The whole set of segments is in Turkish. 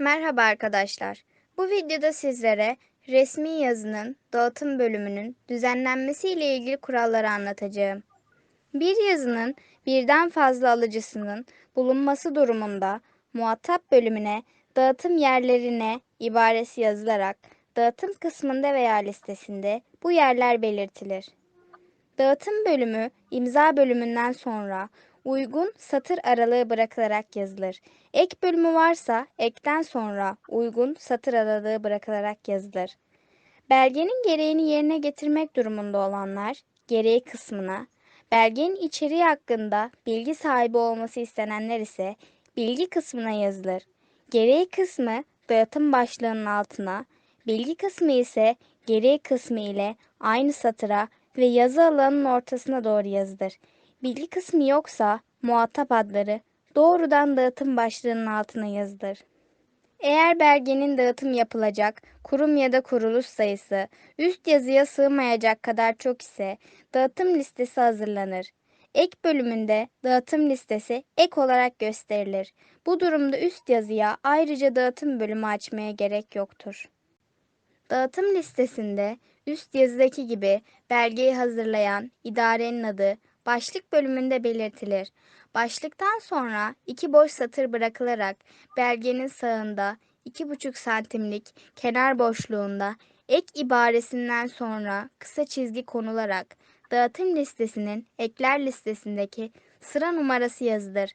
Merhaba arkadaşlar. Bu videoda sizlere resmi yazının dağıtım bölümünün düzenlenmesi ile ilgili kuralları anlatacağım. Bir yazının birden fazla alıcısının bulunması durumunda muhatap bölümüne dağıtım yerlerine ibaresi yazılarak dağıtım kısmında veya listesinde bu yerler belirtilir. Dağıtım bölümü imza bölümünden sonra uygun satır aralığı bırakılarak yazılır. Ek bölümü varsa ekten sonra uygun satır aralığı bırakılarak yazılır. Belgenin gereğini yerine getirmek durumunda olanlar gereği kısmına, belgenin içeriği hakkında bilgi sahibi olması istenenler ise bilgi kısmına yazılır. Gereği kısmı dağıtım başlığının altına, bilgi kısmı ise gereği kısmı ile aynı satıra ve yazı alanının ortasına doğru yazılır. Bilgi kısmı yoksa muhatap adları doğrudan dağıtım başlığının altına yazılır. Eğer belgenin dağıtım yapılacak kurum ya da kuruluş sayısı üst yazıya sığmayacak kadar çok ise dağıtım listesi hazırlanır. Ek bölümünde dağıtım listesi ek olarak gösterilir. Bu durumda üst yazıya ayrıca dağıtım bölümü açmaya gerek yoktur. Dağıtım listesinde üst yazıdaki gibi belgeyi hazırlayan idarenin adı başlık bölümünde belirtilir. Başlıktan sonra iki boş satır bırakılarak belgenin sağında 2,5 santimlik kenar boşluğunda ek ibaresinden sonra kısa çizgi konularak dağıtım listesinin ekler listesindeki sıra numarası yazılır.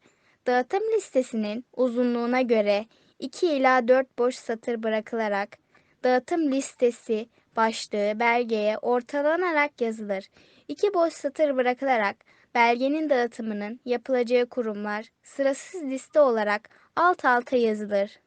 Dağıtım listesinin uzunluğuna göre 2 ila 4 boş satır bırakılarak dağıtım listesi başlığı belgeye ortalanarak yazılır. İki boş satır bırakılarak belgenin dağıtımının yapılacağı kurumlar sırasız liste olarak alt alta yazılır.